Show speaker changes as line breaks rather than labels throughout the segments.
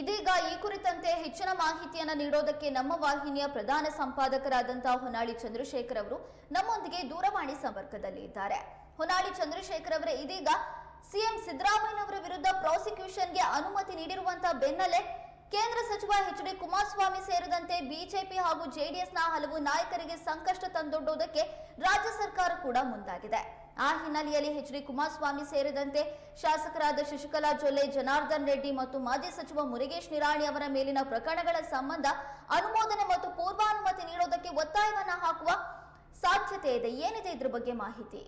ಇದೀಗ ಈ ಕುರಿತಂತೆ ಹೆಚ್ಚಿನ ಮಾಹಿತಿಯನ್ನ ನೀಡೋದಕ್ಕೆ ನಮ್ಮ ವಾಹಿನಿಯ ಪ್ರಧಾನ ಸಂಪಾದಕರಾದಂತಹ ಹೊನ್ನಾಳಿ ಚಂದ್ರಶೇಖರ್ ಅವರು ನಮ್ಮೊಂದಿಗೆ ದೂರವಾಣಿ ಸಂಪರ್ಕದಲ್ಲಿ ಇದ್ದಾರೆ. ಹೊನ್ನಾಳಿ ಚಂದ್ರಶೇಖರ್ ಅವರೇ, ಇದೀಗ ಸಿಎಂ ಸಿದ್ದರಾಮಯ್ಯನವರ ವಿರುದ್ಧ ಪ್ರಾಸಿಕ್ಯೂಷನ್ಗೆ ಅನುಮತಿ ನೀಡಿರುವಂತಹ ಬೆನ್ನಲ್ಲೇ ಕೇಂದ್ರ ಸಚಿವ ಎಚ್ ಡಿ ಕುಮಾರಸ್ವಾಮಿ ಸೇರಿದಂತೆ ಬಿಜೆಪಿ ಹಾಗೂ ಜೆಡಿಎಸ್ನ ಹಲವು ನಾಯಕರಿಗೆ ಸಂಕಷ್ಟ ತಂದೊಡ್ಡೋದಕ್ಕೆ ರಾಜ್ಯ ಸರ್ಕಾರ ಕೂಡ ಮುಂದಾಗಿದೆ. ಆ ಹಿನ್ನೆಲೆಯಲ್ಲಿ ಎಚ್ ಡಿ ಕುಮಾರಸ್ವಾಮಿ ಸೇರಿದಂತೆ ಶಾಸಕರಾದ ಶಶಿಕಲಾ ಜೊಲ್ಲೆ, ಜನಾರ್ದನ್ ರೆಡ್ಡಿ ಮತ್ತು ಮಾಜಿ ಸಚಿವ ಮುರುಗೇಶ್ ನಿರಾಣಿ ಅವರ ಮೇಲಿನ ಪ್ರಕರಣಗಳ ಸಂಬಂಧ ಅನುಮೋದನೆ ಮತ್ತು ಪೂರ್ವಾನುಮತಿ ನೀಡೋದಕ್ಕೆ ಒತ್ತಾಯವನ್ನ ಹಾಕುವ ಸಾಧ್ಯತೆ ಇದೆ. ಏನಿದೆ ಇದ್ರ ಬಗ್ಗೆ ಮಾಹಿತಿ?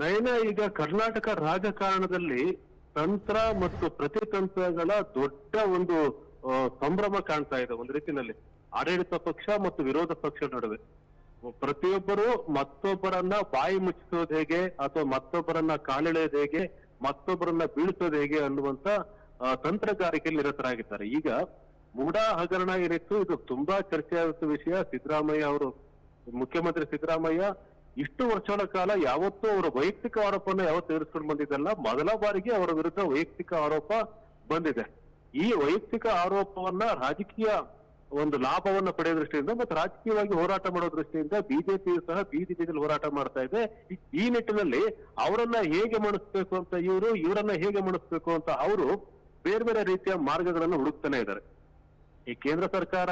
ನಯನ, ಈಗ ಕರ್ನಾಟಕ ರಾಜಕಾರಣದಲ್ಲಿ ತಂತ್ರ ಮತ್ತು ಪ್ರತಿತಂತ್ರಗಳ ದೊಡ್ಡ ಒಂದು ಸಂಭ್ರಮ ಕಾಣ್ತಾ ಇದೆ ಒಂದು ರೀತಿಯಲ್ಲಿ. ಆಡಳಿತ ಪಕ್ಷ ಮತ್ತು ವಿರೋಧ ಪಕ್ಷ ನಡುವೆ. ಪ್ರತಿಯೊಬ್ಬರು ಮತ್ತೊಬ್ಬರನ್ನ ಬಾಯಿ ಮುಚ್ಚಿಸೋದು ಹೇಗೆ, ಅಥವಾ ಮತ್ತೊಬ್ಬರನ್ನ ಕಾಲೆಳೆಯೋದು ಹೇಗೆ, ಮತ್ತೊಬ್ಬರನ್ನ ಬೀಳಿಸೋದು ಹೇಗೆ ಅನ್ನುವಂತ ತಂತ್ರಗಾರಿಕೆಯಲ್ಲಿ ನಿರತರಾಗಿದ್ದಾರೆ. ಈಗ ಮೂಡಾ ಹಗರಣ ಏನಿತ್ತು, ಇದು ತುಂಬಾ ಚರ್ಚೆಯಾದ ವಿಷಯ. ಸಿದ್ದರಾಮಯ್ಯ ಅವರು, ಮುಖ್ಯಮಂತ್ರಿ ಸಿದ್ದರಾಮಯ್ಯ ಇಷ್ಟು ವರ್ಷಗಳ ಕಾಲ ಯಾವತ್ತೂ ಅವರ ವೈಯಕ್ತಿಕ ಆರೋಪನ ಯಾವತ್ತು ಎದುರಿಸ್ಕೊಂಡು ಬಂದಿದ್ದಲ್ಲ. ಮೊದಲ ಬಾರಿಗೆ ಅವರ ವಿರುದ್ಧ ವೈಯಕ್ತಿಕ ಆರೋಪ ಬಂದಿದೆ. ಈ ವೈಯಕ್ತಿಕ ಆರೋಪವನ್ನ ರಾಜಕೀಯ ಒಂದು ಲಾಭವನ್ನ ಪಡೆಯೋ ದೃಷ್ಟಿಯಿಂದ ಮತ್ತು ರಾಜಕೀಯವಾಗಿ ಹೋರಾಟ ಮಾಡೋ ದೃಷ್ಟಿಯಿಂದ ಬಿಜೆಪಿಯು ಸಹ ಬೀದಿ ಬೀದಿಯಲ್ಲಿ ಹೋರಾಟ ಮಾಡ್ತಾ ಇದೆ. ಈ- ನಿಟ್ಟಿನಲ್ಲಿ ಅವರನ್ನ ಹೇಗೆ ಮಣಿಸ್ಬೇಕು ಅಂತ ಇವರು, ಇವರನ್ನ ಹೇಗೆ ಮಣಿಸ್ಬೇಕು ಅಂತ ಅವರು ಬೇರೆ ಬೇರೆ ರೀತಿಯ ಮಾರ್ಗಗಳನ್ನು ಹುಡುಕ್ತಾನೆ ಇದ್ದಾರೆ. ಈ ಕೇಂದ್ರ ಸರ್ಕಾರ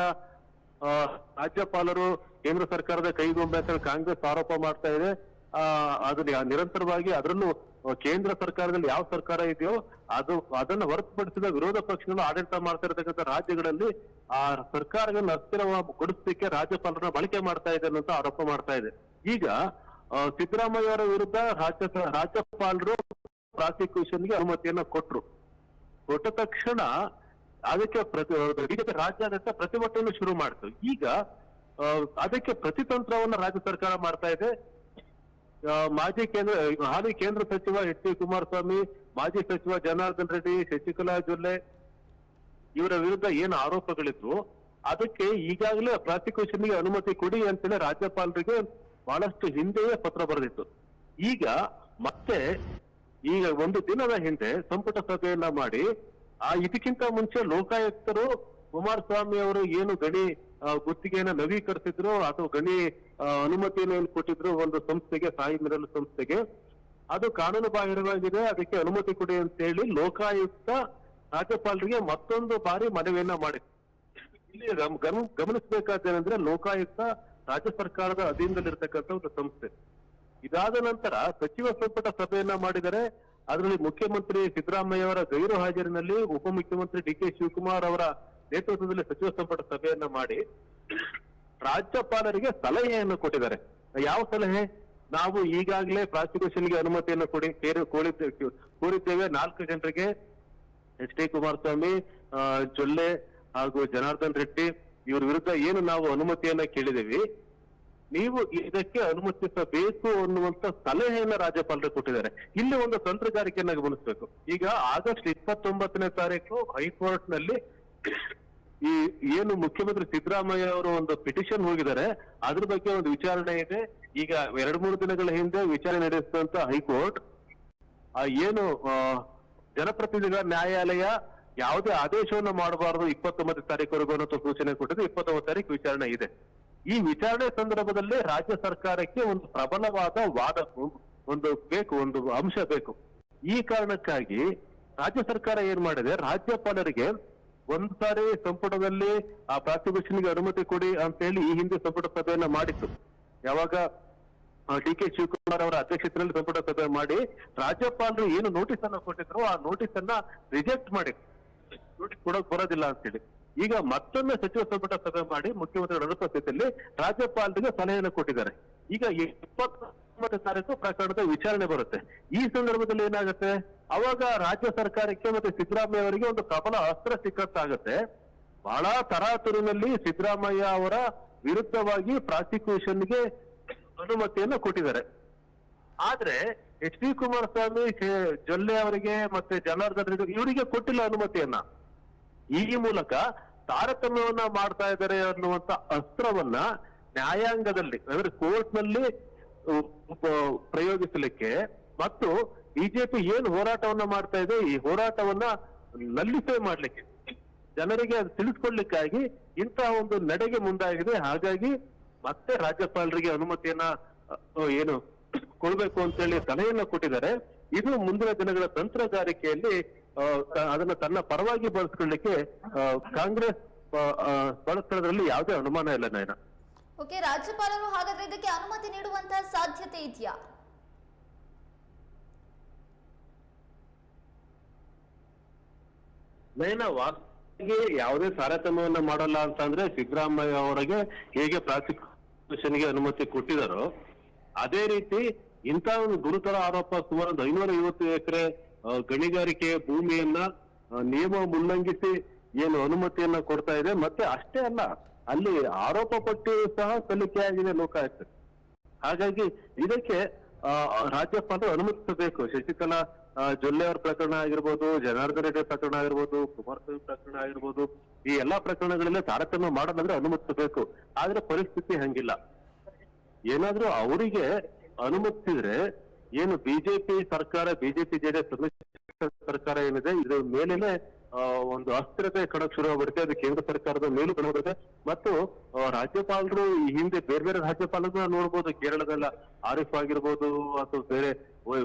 ರಾಜ್ಯಪಾಲರು ಕೇಂದ್ರ ಸರ್ಕಾರದ ಕೈಗೊಂಬೆ ಅಂತ ಕಾಂಗ್ರೆಸ್ ಆರೋಪ ಮಾಡ್ತಾ ಇದೆ. ಆ, ಅದನ್ನ ನಿರಂತರವಾಗಿ ಅದರಲ್ಲೂ ಕೇಂದ್ರ ಸರ್ಕಾರದಲ್ಲಿ ಯಾವ ಸರ್ಕಾರ ಇದೆಯೋ ಅದು, ಅದನ್ನ ಹೊರತುಪಡಿಸಿದ ವಿರೋಧ ಪಕ್ಷಗಳು ಆಡಳಿತ ಮಾಡ್ತಾ ಇರತಕ್ಕಂಥ ರಾಜ್ಯಗಳಲ್ಲಿ ಆ ಸರ್ಕಾರಗಳನ್ನ ಅಸ್ಥಿರಗೊಳಿಸಲಿಕ್ಕೆ ರಾಜ್ಯಪಾಲರನ್ನ ಬಳಕೆ ಮಾಡ್ತಾ ಇದೆ ಅನ್ನೋ ಆರೋಪ ಮಾಡ್ತಾ ಇದೆ. ಈಗ ಸಿದ್ದರಾಮಯ್ಯ ಅವರ ವಿರುದ್ಧ ರಾಜ್ಯ ರಾಜ್ಯಪಾಲರು ಪ್ರಾಸಿಕ್ಯೂಷನ್ಗೆ ಅನುಮತಿಯನ್ನ ಕೊಟ್ರು. ಕೊಟ್ಟ ತಕ್ಷಣ ಅದಕ್ಕೆ ಪ್ರತಿ ಬಿಜೆಪಿ ರಾಜ್ಯಾದ್ಯಂತ ಪ್ರತಿಭಟನೆ ಶುರು ಮಾಡ್ತು. ಈಗ ಅದಕ್ಕೆ ಪ್ರತಿತಂತ್ರವನ್ನ ರಾಜ್ಯ ಸರ್ಕಾರ ಮಾಡ್ತಾ ಇದೆ. ಮಾಜಿ ಕೇಂದ್ರ ಹಾಲಿ ಕೇಂದ್ರ ಸಚಿವ ಎಚ್ ಡಿ ಕುಮಾರಸ್ವಾಮಿ, ಮಾಜಿ ಸಚಿವ ಜನಾರ್ದನ್ ರೆಡ್ಡಿ, ಶಶಿಕಲಾ ಜೊಲ್ಲೆ ಇವರ ವಿರುದ್ಧ ಏನು ಆರೋಪಗಳಿದ್ವು? ಅದಕ್ಕೆ ಈಗಾಗಲೇ ಪ್ರಾಸಿಕ್ಯೂಷನ್ಗೆ ಅನುಮತಿ ಕೊಡಿ ಅಂತೇಳಿ ರಾಜ್ಯಪಾಲರಿಗೆ ಬಹಳಷ್ಟು ಹಿಂದೆಯೇ ಪತ್ರ ಬರೆದಿತ್ತು. ಈಗ ಮತ್ತೆ ಈಗ ಒಂದು ದಿನದ ಹಿಂದೆ ಸಂಪುಟ ಸಭೆಯನ್ನ ಮಾಡಿ, ಆ ಇದಕ್ಕಿಂತ ಮುಂಚೆ ಲೋಕಾಯುಕ್ತರು ಕುಮಾರಸ್ವಾಮಿ ಅವರು ಏನು ಗಣಿ ಗುತ್ತಿಗೆಯನ್ನ ನವೀಕರಿಸಿದ್ರು ಅಥವಾ ಗಣಿ ಅನುಮತಿಯನ್ನು ಕೊಟ್ಟಿದ್ರು ಒಂದು ಸಂಸ್ಥೆಗೆ, ಸಾಯಿ ಮಿರಲು ಸಂಸ್ಥೆಗೆ. ಅದು ಕಾನೂನು ಬಾಹಿರವಾಗಿದೆ. ಅದಕ್ಕೆ ಅನುಮತಿ ಕೊಡಿ ಅಂತ ಹೇಳಿ ಲೋಕಾಯುಕ್ತ ರಾಜ್ಯಪಾಲರಿಗೆ ಮತ್ತೊಂದು ಬಾರಿ ಮನವಿಯನ್ನ ಮಾಡಿದೆ ಇಲ್ಲಿ ಗಮ್- ಗಮ್- ಗಮನಿಸಬೇಕಾದ್ದೇನೆಂದ್ರೆ ಲೋಕಾಯುಕ್ತ ರಾಜ್ಯ ಸರ್ಕಾರದ ಅಧೀನದಲ್ಲಿರ್ತಕ್ಕಂಥ ಒಂದು ಸಂಸ್ಥೆ. ಇದಾದ ನಂತರ ಸಚಿವ ಸಂಪುಟ ಸಭೆಯನ್ನ ಮಾಡಿದರೆ ಅದರಲ್ಲಿ ಮುಖ್ಯಮಂತ್ರಿ ಸಿದ್ದರಾಮಯ್ಯ ಅವರ ಗೈರು ಹಾಜರಿನಲ್ಲಿ ಉಪಮುಖ್ಯಮಂತ್ರಿ ಡಿ ಕೆ ಶಿವಕುಮಾರ್ ಅವರ ನೇತೃತ್ವದಲ್ಲಿ ಸಚಿವ ಸಂಪುಟ ಸಭೆಯನ್ನ ಮಾಡಿ ರಾಜ್ಯಪಾಲರಿಗೆ ಸಲಹೆಯನ್ನು ಕೊಟ್ಟಿದ್ದಾರೆ. ಯಾವ ಸಲಹೆ? ನಾವು ಈಗಾಗಲೇ ಪ್ರಾಸಿಕ್ಯೂಷನ್ಗೆ ಅನುಮತಿಯನ್ನು ಕೊಡಿ ಕೇರಿ- ಕೋರಿದ್ದೆ- ಕೋರಿದ್ದೇವೆ. ನಾಲ್ಕು ಜನರಿಗೆ, ಎಚ್ ಡಿ ಕುಮಾರಸ್ವಾಮಿ ಜೊಲ್ಲೆ ಹಾಗೂ ಜನಾರ್ದನ್ ರೆಡ್ಡಿ, ಇವ್ರ ವಿರುದ್ಧ ಏನು ನಾವು ಅನುಮತಿಯನ್ನ ಕೇಳಿದೇವಿ ನೀವು ಇದಕ್ಕೆ ಅನುಮತಿಸಬೇಕು ಅನ್ನುವಂತ ಸಲಹೆಯನ್ನ ರಾಜ್ಯಪಾಲರು ಕೊಟ್ಟಿದ್ದಾರೆ. ಇಲ್ಲಿ ಒಂದು ತಂತ್ರಗಾರಿಕೆಯನ್ನ ಗಮನಿಸಬೇಕು. ಈಗ ಆಗಸ್ಟ್ ಇಪ್ಪತ್ತೊಂಬತ್ತನೇ ತಾರೀಕು ಹೈಕೋರ್ಟ್ನಲ್ಲಿ ಈ ಏನು ಮುಖ್ಯಮಂತ್ರಿ ಸಿದ್ದರಾಮಯ್ಯ ಅವರು ಒಂದು ಪಿಟಿಷನ್ ಹೋಗಿದ್ದಾರೆ, ಅದ್ರ ಬಗ್ಗೆ ಒಂದು ವಿಚಾರಣೆ ಇದೆ. ಈಗ ಎರಡ್ ಮೂರು ದಿನಗಳ ಹಿಂದೆ ವಿಚಾರಣೆ ನಡೆಸಿದಂತ ಹೈಕೋರ್ಟ್, ಆ ಏನು ಜನಪ್ರತಿನಿಧಿಗಳ ನ್ಯಾಯಾಲಯ ಯಾವುದೇ ಆದೇಶವನ್ನು ಮಾಡಬಾರದು, ಇಪ್ಪತ್ತೊಂಬತ್ತು ತಾರೀಕುವರೆಗೂ ಅನ್ನೋ ಸೂಚನೆ ಕೊಟ್ಟಿದ್ದು ಇಪ್ಪತ್ತೊಂಬತ್ತು ತಾರೀಕು ವಿಚಾರಣೆ ಇದೆ. ಈ ವಿಚಾರಣೆ ಸಂದರ್ಭದಲ್ಲಿ ರಾಜ್ಯ ಸರ್ಕಾರಕ್ಕೆ ಒಂದು ಪ್ರಬಲವಾದ ವಾದ, ಒಂದು ಬೇಕು, ಒಂದು ಅಂಶ ಬೇಕು. ಈ ಕಾರಣಕ್ಕಾಗಿ ರಾಜ್ಯ ಸರ್ಕಾರ ಏನ್ ಮಾಡಿದೆ, ರಾಜ್ಯಪಾಲರಿಗೆ ಒಂದ್ ಸಾರಿ ಸಂಪುಟದಲ್ಲಿ ಆ ಪ್ರಾಸಿಕ್ಯೂಷನ್ಗೆ ಅನುಮತಿ ಕೊಡಿ ಅಂತ ಹೇಳಿ ಈ ಹಿಂದೆ ಸಂಪುಟ ಸಭೆಯನ್ನ ಮಾಡಿತ್ತು. ಯಾವಾಗ ಡಿ ಕೆ ಶಿವಕುಮಾರ್ ಅವರ ಅಧ್ಯಕ್ಷತೆಯಲ್ಲಿ ಸಂಪುಟ ಸಭೆ ಮಾಡಿ ರಾಜ್ಯಪಾಲರು ಏನು ನೋಟಿಸ್ ಅನ್ನ ಕೊಟ್ಟಿದ್ರು ಆ ನೋಟಿಸ್ ಅನ್ನ ರಿಜೆಕ್ಟ್ ಮಾಡಿ. ನೋಟಿಸ್ ಕೊಡೋಕ್ ಬರೋದಿಲ್ಲ ಅಂತೇಳಿ. ಈಗ ಮತ್ತೊಮ್ಮೆ ಸಚಿವ ಸಂಪುಟ ಸಭೆ ಮಾಡಿ ಮುಖ್ಯಮಂತ್ರಿಗಳ ಅನುಪಸ್ಥಿತಿಯಲ್ಲಿ ರಾಜ್ಯಪಾಲರಿಗೆ ಸಲಹೆಯನ್ನು ಕೊಟ್ಟಿದ್ದಾರೆ. ಈಗ ಇಪ್ಪತ್ತೊಂಬತ್ತು ತಾರೀಕು ಪ್ರಕರಣದ ವಿಚಾರಣೆ ಬರುತ್ತೆ. ಈ ಸಂದರ್ಭದಲ್ಲಿ ಏನಾಗುತ್ತೆ? ಅವಾಗ ರಾಜ್ಯ ಸರ್ಕಾರಕ್ಕೆ ಮತ್ತೆ ಸಿದ್ದರಾಮಯ್ಯ ಅವರಿಗೆ ಒಂದು ಪ್ರಬಲ ಅಸ್ತ್ರ ಸಿಕ್ಕತ್ತಾಗುತ್ತೆ ಬಹಳ ತರಾತುರಿನಲ್ಲಿ ಸಿದ್ದರಾಮಯ್ಯ ಅವರ ವಿರುದ್ಧವಾಗಿ ಪ್ರಾಸಿಕ್ಯೂಷನ್ಗೆ ಅನುಮತಿಯನ್ನು ಕೊಟ್ಟಿದ್ದಾರೆ. ಆದ್ರೆ ಎಚ್ ಡಿ ಕುಮಾರಸ್ವಾಮಿ ಜೊಲ್ಲೆ ಅವರಿಗೆ ಮತ್ತೆ ಜನಾರ್ದನ್ ಇವರಿಗೆ ಕೊಟ್ಟಿಲ್ಲ ಅನುಮತಿಯನ್ನ. ಈ ಮೂಲಕ ತಾರತಮ್ಯವನ್ನ ಮಾಡ್ತಾ ಇದ್ದಾರೆ ಅನ್ನುವಂತ ಅಸ್ತ್ರವನ್ನ ನ್ಯಾಯಾಂಗದಲ್ಲಿ, ಅಂದ್ರೆ ಕೋರ್ಟ್ನಲ್ಲಿ ಪ್ರಯೋಗಿಸಲಿಕ್ಕೆ ಮತ್ತು ಬಿಜೆಪಿ ಏನ್ ಹೋರಾಟವನ್ನ ಮಾಡ್ತಾ ಇದೆ, ಈ ಹೋರಾಟವನ್ನ ನಲ್ಲಿಸೇ ಮಾಡ್ಲಿಕ್ಕೆ. ಜನರಿಗೆ ಅದು ತಿಳಿಸ್ಕೊಡ್ಲಿಕ್ಕಾಗಿ ಇಂತಹ ಒಂದು ನಡೆಗೆ ಮುಂದಾಗಿದೆ. ಹಾಗಾಗಿ ಮತ್ತೆ ರಾಜ್ಯಪಾಲರಿಗೆ ಅನುಮತಿಯನ್ನ ಏನು ಕೊಡ್ಬೇಕು ಅಂತೇಳಿ ಸಲಹೆಯನ್ನ ಕೊಟ್ಟಿದ್ದಾರೆ. ಇದು ಮುಂದಿನ ದಿನಗಳ ತಂತ್ರಗಾರಿಕೆಯಲ್ಲಿ ಅದನ್ನ ತನ್ನ ಪರವಾಗಿ ಬಳಸ್ಕೊಳ್ಳಿಕ್ಕೆ ಕಾಂಗ್ರೆಸ್ ಬಳಸ್ಕೊಳ್ಳೋದ್ರಲ್ಲಿ ಯಾವುದೇ ಅನುಮಾನ ಇಲ್ಲ ನಯನ
ಓಕೆ, ರಾಜ್ಯಪಾಲರು ಹಾಗಾದ್ರೆ ಇದಕ್ಕೆ ಅನುಮತಿ ನೀಡುವಂತಹ ಸಾಧ್ಯತೆ ಇದೆಯಾ?
ವಾಸ್ತವಿಗೆ ಯಾವುದೇ ತಾರತಮ್ಯವನ್ನ ಮಾಡಲ್ಲ ಅಂತ ಅಂದ್ರೆ ಸಿದ್ದರಾಮಯ್ಯ ಅವರಿಗೆ ಹೇಗೆ ಪ್ರಾಸಿಕ್ಯೂಷನ್ಗೆ ಅನುಮತಿ ಕೊಟ್ಟಿದಾರೋ ಅದೇ ರೀತಿ ಇಂಥ ಒಂದು ಗುರುತರ ಆರೋಪ ಸುಮಾರು ಒಂದು ಐನೂರ ಐವತ್ತು ಎಕರೆ ಗಣಿಗಾರಿಕೆ ಭೂಮಿಯನ್ನ ನಿಯಮ ಉಲ್ಲಂಘಿಸಿ ಏನು ಅನುಮತಿಯನ್ನ ಕೊಡ್ತಾ ಇದೆ. ಮತ್ತೆ ಅಷ್ಟೇ ಅಲ್ಲ ಅಲ್ಲಿ ಆರೋಪ ಪಟ್ಟಿ ಸಹ ಸಲ್ಲಿಕೆಯಾಗಿದೆ ಲೋಕಾಯುಕ್ತ ಹಾಗಾಗಿ ಇದಕ್ಕೆ ರಾಜ್ಯಪಾಲರು ಅನುಮತಿಸಬೇಕು. ಶಶಿಕಲಾ ಜೊಲ್ಲೆ ಅವರ ಪ್ರಕರಣ ಆಗಿರ್ಬೋದು, ಜನಾರ್ದನ್ ರೆಡ್ಡಿ ಪ್ರಕರಣ ಆಗಿರ್ಬೋದು ಕುಮಾರಸ್ವಾಮಿ ಪ್ರಕರಣ ಆಗಿರ್ಬೋದು, ಈ ಎಲ್ಲಾ ಪ್ರಕರಣಗಳಲ್ಲಿ ತಾರತಮ್ಯ ಮಾಡೋದಂದ್ರೆ ಅನುಮತಿಸಬೇಕು. ಆದ್ರೆ ಪರಿಸ್ಥಿತಿ ಹಂಗಿಲ್ಲ. ಏನಾದ್ರೂ ಅವರಿಗೆ ಅನುಮತಿಸಿದ್ರೆ ಏನು ಬಿಜೆಪಿ ಸರ್ಕಾರ, ಬಿಜೆಪಿ ಜೆಡಿಎಸ್ ಸರ್ಕಾರ ಏನಿದೆ, ಇದ್ರ ಮೇಲೇನೆ ಒಂದು ಅಸ್ಥಿರತೆ ಕಣಕ್ ಶುರು ಆಗ್ಬಿಡುತ್ತೆ. ಅದು ಕೇಂದ್ರ ಸರ್ಕಾರದ ಮೇಲೂ ಕಂಡುಬರುತ್ತೆ ಮತ್ತು ರಾಜ್ಯಪಾಲರು ಈ ಹಿಂದೆ ಬೇರೆ ಬೇರೆ ರಾಜ್ಯಪಾಲರನ್ನ ನೋಡ್ಬೋದು. ಕೇರಳದಲ್ಲ ಆರಿಫ್ ಆಗಿರ್ಬೋದು, ಅಥವಾ ಬೇರೆ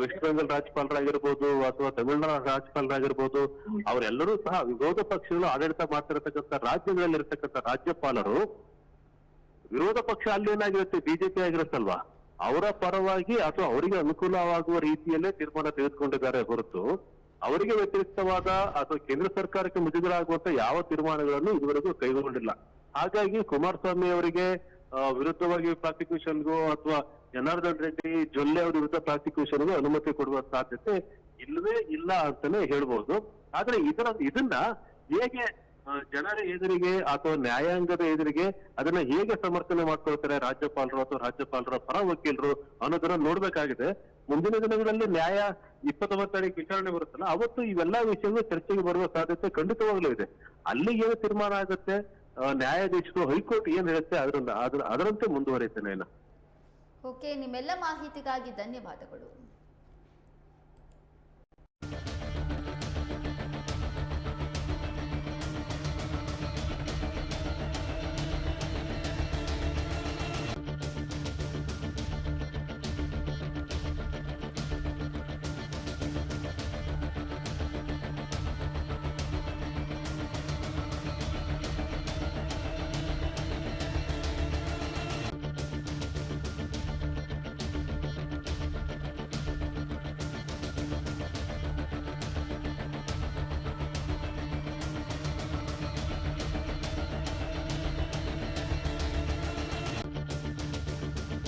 ವೆಸ್ಟ್ ಬೆಂಗಾಲ್ ರಾಜ್ಯಪಾಲರಾಗಿರ್ಬೋದು, ಅಥವಾ ತಮಿಳುನಾಡು ರಾಜ್ಯಪಾಲರಾಗಿರ್ಬೋದು. ಅವರೆಲ್ಲರೂ ಸಹ ವಿರೋಧ ಪಕ್ಷಗಳು ಆಡಳಿತ ಮಾಡ್ತಿರತಕ್ಕಂಥ ರಾಜ್ಯಗಳಲ್ಲಿ ಇರತಕ್ಕಂಥ ರಾಜ್ಯಪಾಲರು ವಿರೋಧ ಪಕ್ಷ ಅಲ್ಲಿ ಏನಾಗಿರುತ್ತೆ? ಬಿಜೆಪಿ ಆಗಿರುತ್ತಲ್ವಾ? ಅವರ ಪರವಾಗಿ ಅಥವಾ ಅವರಿಗೆ ಅನುಕೂಲವಾಗುವ ರೀತಿಯಲ್ಲೇ ತೀರ್ಮಾನ ತೆಗೆದುಕೊಂಡಿದ್ದಾರೆ ಹೊರತು ಅವರಿಗೆ ವ್ಯತಿರಿಕ್ತವಾದ ಅಥವಾ ಕೇಂದ್ರ ಸರ್ಕಾರಕ್ಕೆ ಮುಜುಗರ ಆಗುವಂತ ಯಾವ ತೀರ್ಮಾನಗಳನ್ನು ಇದುವರೆಗೂ ಕೈಗೊಂಡಿಲ್ಲ. ಹಾಗಾಗಿ ಕುಮಾರಸ್ವಾಮಿ ಅವರಿಗೆ ವಿರುದ್ಧವಾಗಿ ಪ್ರಾಸಿಕ್ಯೂಷನ್ಗೂ ಅಥವಾ ಜನಾರ್ದನ್ ರೆಡ್ಡಿ, ಜೊಲ್ಲೆ ಅವರ ವಿರುದ್ಧ ಪ್ರಾಸಿಕ್ಯೂಷನ್ಗೂ ಅನುಮತಿ ಕೊಡುವ ಸಾಧ್ಯತೆ ಇಲ್ಲವೇ ಇಲ್ಲ ಅಂತಾನೆ ಹೇಳ್ಬಹುದು ಆದ್ರೆ ಇದರ, ಇದನ್ನ ಹೇಗೆ ಜನರ ಎದುರಿಗೆ ಅಥವಾ ನ್ಯಾಯಾಂಗದ ಎದುರಿಗೆ ಅದನ್ನ ಹೇಗೆ ಸಮರ್ಥನೆ ಮಾಡ್ಕೊಳ್ತಾರೆ ರಾಜ್ಯಪಾಲರು ಅಥವಾ ರಾಜ್ಯಪಾಲರ ಪರ ವಕೀಲರು ಅನ್ನೋದನ್ನ ನೋಡ್ಬೇಕಾಗಿದೆ. ಮುಂದಿನ ದಿನಗಳಲ್ಲಿ ನ್ಯಾಯ ಇಪ್ಪತ್ತೊಂಬತ್ತು ತಾರೀಕು ವಿಚಾರಣೆ ಬರುತ್ತಲ್ಲ, ಅವತ್ತು ಇವೆಲ್ಲ ವಿಷಯಗಳು ಚರ್ಚೆಗೆ ಬರುವ ಸಾಧ್ಯತೆ ಖಂಡಿತವಾಗ್ಲೂ ಇದೆ. ಅಲ್ಲಿ ಏನು ತೀರ್ಮಾನ ಆಗುತ್ತೆ? ನ್ಯಾಯಾಧೀಶರು ಹೈಕೋರ್ಟ್ ಏನ್ ಹೇಳುತ್ತೆ? ಅದರಿಂದ, ಅದ್ರ, ಅದರಂತೆ ಮುಂದುವರಿಯುತ್ತೆ ನಯನ
ಓಕೆ ನಿಮ್ಮೆಲ್ಲ ಮಾಹಿತಿಗಾಗಿ ಧನ್ಯವಾದಗಳು.